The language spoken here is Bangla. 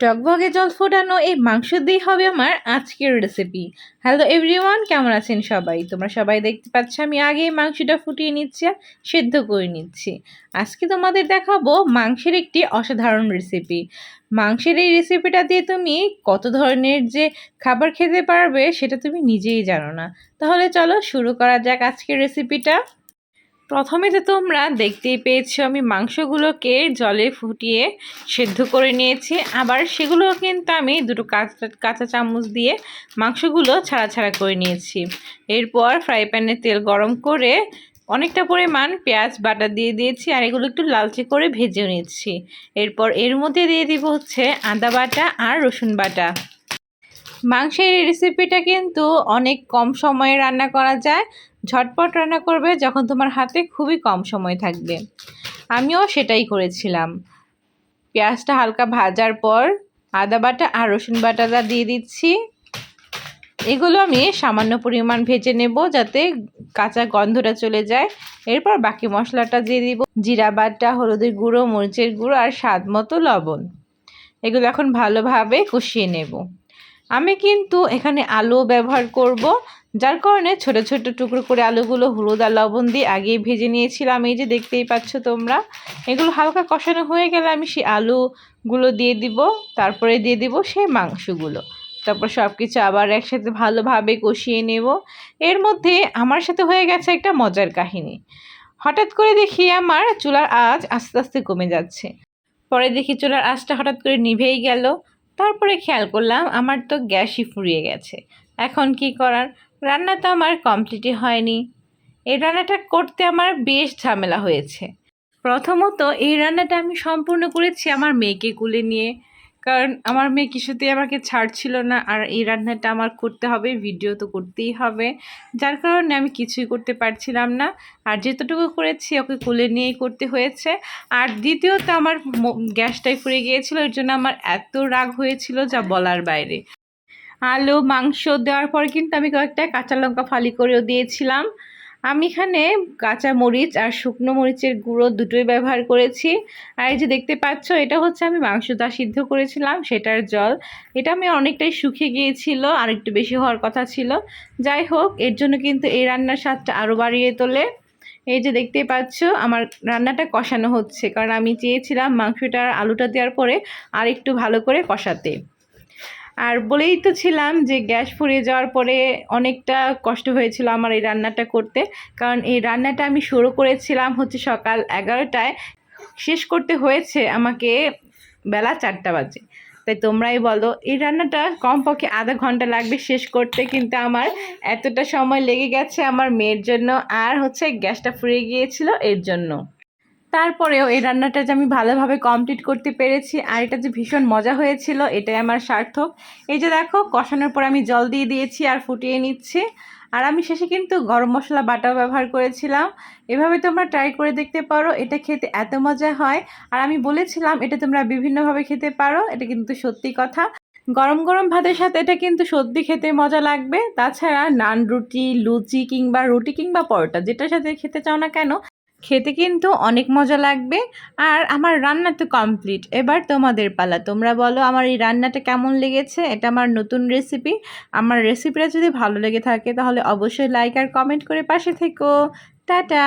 টকবগে জল ফোটানো এই মাংস দিয়ে হবে আমার আজকের রেসিপি হ্যালো এভরিওয়ান কেমন আছেন সবাই? তোমরা সবাই দেখতে পাচ্ছ আমি আগেই মাংসটা ফুটিয়ে নিচ্ছি আর সেদ্ধ করে নিচ্ছি। আজকে তোমাদের দেখাবো মাংসের একটি অসাধারণ রেসিপি মাংসের এই রেসিপিটা দিয়ে তুমি কত ধরনের যে খাবার খেতে পারবে সেটা তুমি নিজেই জানো না। তাহলে চলো শুরু করা যাক আজকের রেসিপিটা প্রথমে তো তোমরা দেখতেই পেয়েছ, আমি মাংসগুলোকে জলে ফুটিয়ে সেদ্ধ করে নিয়েছি। আবার সেগুলো কিন্তু আমি দুটো কাঁচা কাঁচা চামচ দিয়ে মাংসগুলো ছাড়া ছাড়া করে নিয়েছি। এরপর ফ্রাই প্যানে তেল গরম করে অনেকটা পরিমাণ পেঁয়াজ বাটা দিয়ে দিয়েছি আর এগুলো একটু লালচে করে ভেজে নিচ্ছি। এরপর এর মধ্যে দিয়ে দিব হচ্ছে আদা বাটা আর রসুন বাটা। মাংসের রেসিপিটা কিন্তু অনেক কম সময়ে রান্না করা যায়। ঝটপট রান্না করবে যখন তোমার হাতে খুবই কম সময় থাকবে। আমিও সেটাই করেছিলাম। পেঁয়াজটা হালকা ভাজার পর আদা বাটা আর রসুন বাটাটা দিয়ে দিচ্ছি। এগুলো আমি সামান্য পরিমাণ ভেজে নেব যাতে কাঁচা গন্ধটা চলে যায়। এরপর বাকি মশলাটা দিয়ে দিব। জিরা বাটা, হলুদের গুঁড়ো, মরিচের গুঁড়ো আর স্বাদ মতো লবণ। এগুলো এখন ভালোভাবে কষিয়ে নেব। আমি কিন্তু এখানে আলু ব্যবহার করব। যার কারণে ছোট ছোট টুকরো করে আলুগুলো, হলুদ আর লবণ দিয়ে আগে ভেজে নিয়েছিলাম। এই যে দেখতেই পাচ্ছ তোমরা, এগুলো হালকা কষানো হয়ে গেলে আমি সেই আলুগুলো দিয়ে দিব, তারপরে দিয়ে দিব সেই মাংসগুলো। তারপর সব কিছু আবার একসাথে ভালোভাবে কষিয়ে নেব। এর মধ্যে আমার সাথে হয়ে গেছে একটা মজার কাহিনী। হঠাৎ করে দেখি আমার চুলার আঁচ আস্তে আস্তে কমে যাচ্ছে। পরে দেখি চুলার আঁচটা হঠাৎ করে নিভেই গেল। তারপরে খেয়াল করলাম আমার তো গ্যাসই ফুরিয়ে গেছে। এখন কি করার? রান্না তো আমার কমপ্লিটই হয়নি। এই রান্নাটা করতে আমার বেশ ঝামেলা হয়েছে। প্রথমত এই রান্নাটা আমি সম্পূর্ণ করেছি আমার মেয়েকে কুলে নিয়ে। কারণ আমার মেয়ে কিছুতেই আমাকে ছাড়ছিল না আর এই রান্নাটা আমার করতে হবে, ভিডিও তো করতেই হবে। যার কারণে আমি কিছুই করতে পারছিলাম না। আর যেতটুকু করেছি ওকে কুলে নিয়েই করতে হয়েছে। আর দ্বিতীয়ত আমার গ্যাসটাই ফুরে গিয়েছিল এর জন্য আমার এত রাগ হয়েছিল যা বলার বাইরে। আলু, মাংস দেওয়ার পর কিন্তু আমি কয়েকটা কাঁচা লঙ্কা ফালি করেও দিয়েছিলাম। আমি এখানে কাঁচা মরিচ আর শুকনো মরিচের গুঁড়ো দুটোই ব্যবহার করেছি। আর এই যে দেখতে পাচ্ছ, এটা হচ্ছে আমি মাংসটা সিদ্ধ করেছিলাম, সেটার জল। এটা আমি অনেকটাই শুকিয়ে গিয়েছিল, আর একটু বেশি হওয়ার কথা ছিল। যাই হোক, এর জন্য কিন্তু এই রান্নার স্বাদটা আরও বাড়িয়ে তোলে। এই যে দেখতেই পাচ্ছ, আমার রান্নাটা কষানো হচ্ছে, কারণ আমি চেয়েছিলাম মাংসটা আর আলুটা দেওয়ার পরে আর একটু ভালো করে কষাতে। আর বলেই তো ছিলাম যে গ্যাস ফুরিয়ে যাওয়ার পরে অনেকটা কষ্ট হয়েছিল আমার এই রান্নাটা করতে। কারণ এই রান্নাটা আমি শুরু করেছিলাম হচ্ছে সকাল এগারোটায়। শেষ করতে হয়েছে আমাকে বেলা চারটা বাজে। তাই তোমরাই বলো, এই রান্নাটা কমপক্ষে আধা ঘণ্টা লাগবে শেষ করতে, কিন্তু আমার এতটা সময় লেগে গেছে আমার মেয়ের জন্য। আর হচ্ছে গ্যাসটা ফুরিয়ে গিয়েছিল এর জন্য। তারপরেও এই রান্নাটা যে আমি ভালোভাবে কমপ্লিট করতে পেরেছি, আর এটা যে ভীষণ মজা হয়েছিল, এটাই আমার সার্থক। এই যে দেখো, কষানোর পর আমি জল দিয়ে দিয়েছি আর ফুটিয়ে নিচ্ছি। আর আমি শেষে কিন্তু গরম মশলা বাটাও ব্যবহার করেছিলাম। এভাবে তোমরা ট্রাই করে দেখতে পারো, এটা খেতে এত মজা হয়। আর আমি বলেছিলাম, এটা তোমরা বিভিন্নভাবে খেতে পারো, এটা কিন্তু সত্যি কথা। গরম গরম ভাতের সাথে এটা কিন্তু সত্যি খেতে মজা লাগবে। তাছাড়া নান রুটি, লুচি কিংবা রুটি কিংবা পরোটা, যেটার সাথে খেতে চাও না কেন খেতে কিন্তু অনেক মজা লাগবে। আর আমার রান্না তো কমপ্লিট এবার তোমাদের পালা। তোমরা বলো, আমার এই রান্নাটা কেমন লেগেছে? এটা আমার নতুন রেসিপি আমার রেসিপিটা যদি ভালো লেগে থাকে, তাহলে অবশ্যই লাইক আর কমেন্ট করে পাশে থেকো। টাটা!